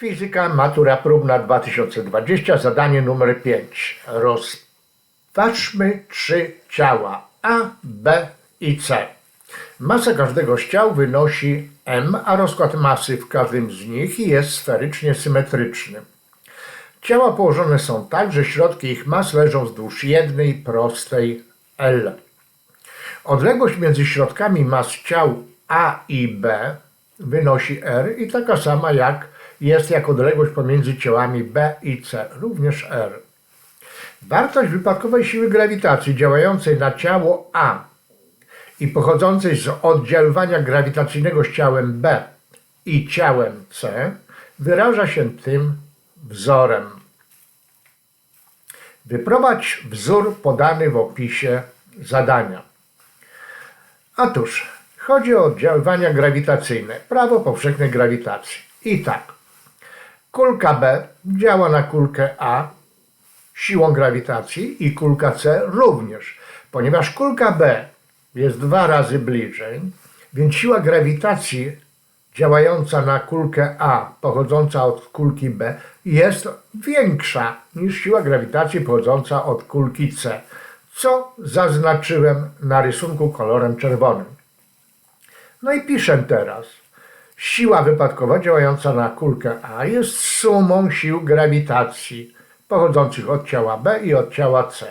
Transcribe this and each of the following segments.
Fizyka, matura próbna 2020, zadanie numer 5. Rozważmy trzy ciała A, B i C. Masa każdego z ciał wynosi m, a rozkład masy w każdym z nich jest sferycznie symetryczny. Ciała położone są tak, że środki ich mas leżą wzdłuż jednej prostej L. Odległość między środkami mas ciał A i B wynosi R i taka sama jak jest jak odległość pomiędzy ciałami B i C, również R. Wartość wypadkowej siły grawitacji działającej na ciało A i pochodzącej z oddziaływania grawitacyjnego z ciałem B i ciałem C wyraża się tym wzorem. Wyprowadź wzór podany w opisie zadania. Otóż chodzi o oddziaływania grawitacyjne, prawo powszechnej grawitacji. I tak, kulka B działa na kulkę A siłą grawitacji i kulka C również. Ponieważ kulka B jest dwa razy bliżej, więc siła grawitacji działająca na kulkę A pochodząca od kulki B jest większa niż siła grawitacji pochodząca od kulki C, co zaznaczyłem na rysunku kolorem czerwonym. No i piszę teraz. Siła wypadkowa działająca na kulkę A jest sumą sił grawitacji pochodzących od ciała B i od ciała C.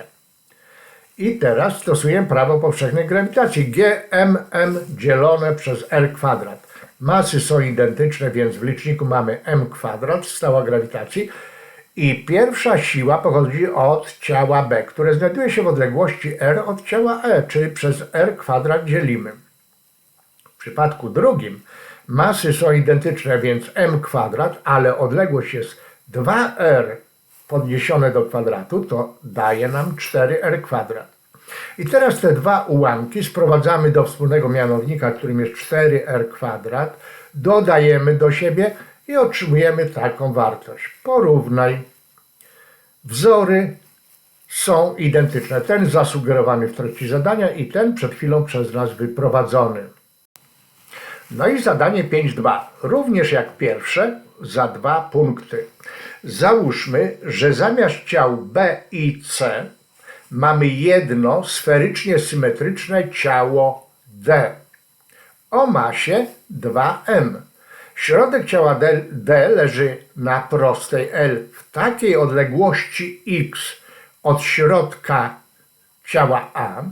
I teraz stosujemy prawo powszechnej grawitacji. GMM dzielone przez R kwadrat. Masy są identyczne, więc w liczniku mamy m kwadrat, stała grawitacji. I pierwsza siła pochodzi od ciała B, które znajduje się w odległości R od ciała E, czyli przez R kwadrat dzielimy. Przypadku drugim masy są identyczne, więc m kwadrat, ale odległość jest 2r podniesione do kwadratu, to daje nam 4r kwadrat. I teraz te dwa ułamki sprowadzamy do wspólnego mianownika, którym jest 4r kwadrat, dodajemy do siebie i otrzymujemy taką wartość. Porównaj. Wzory są identyczne. Ten zasugerowany w treści zadania i ten przed chwilą przez nas wyprowadzony. No i zadanie 5.2. Również jak pierwsze, za dwa punkty. Załóżmy, że zamiast ciał B i C mamy jedno sferycznie symetryczne ciało D o masie 2m. Środek ciała D, D leży na prostej L w takiej odległości x od środka ciała A,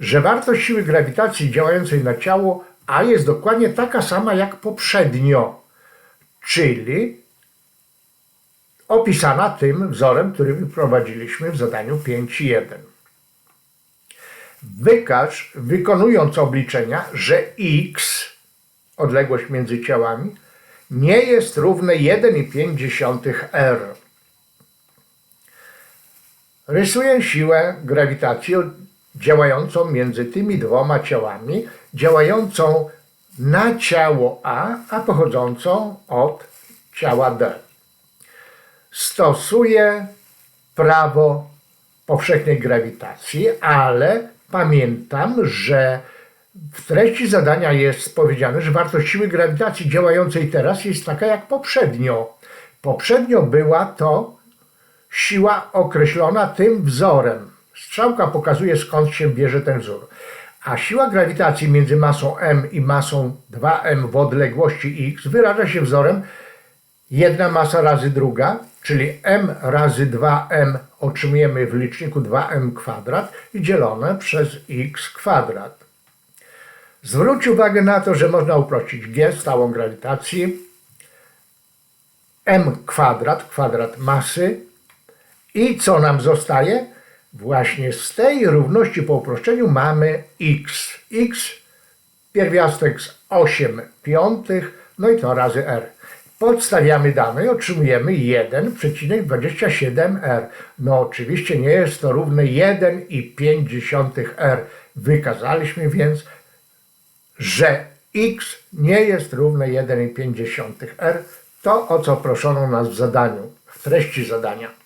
że wartość siły grawitacji działającej na ciało A jest dokładnie taka sama jak poprzednio, czyli opisana tym wzorem, który wyprowadziliśmy w zadaniu 5.1. Wykaż, wykonując obliczenia, że x, odległość między ciałami, nie jest równe 1,5 r. Rysuję siłę grawitacji działającą między tymi dwoma ciałami, działającą na ciało A, a pochodzącą od ciała D. Stosuję prawo powszechnej grawitacji, ale pamiętam, że w treści zadania jest powiedziane, że wartość siły grawitacji działającej teraz jest taka jak poprzednio. Poprzednio była to siła określona tym wzorem. Strzałka pokazuje skąd się bierze ten wzór. A siła grawitacji między masą m i masą 2m w odległości x wyraża się wzorem jedna masa razy druga, czyli m razy 2m otrzymujemy w liczniku 2m kwadrat i dzielone przez x kwadrat. Zwróć uwagę na to, że można uprościć g stałą grawitacji, m kwadrat, kwadrat masy i co nam zostaje? Właśnie z tej równości po uproszczeniu mamy x. x pierwiastek z 8 piątych, no i to razy r. Podstawiamy dane i otrzymujemy 1,27r. No oczywiście nie jest to równe 1,5r. Wykazaliśmy więc, że x nie jest równe 1,5r. To o co proszono nas w zadaniu, w treści zadania.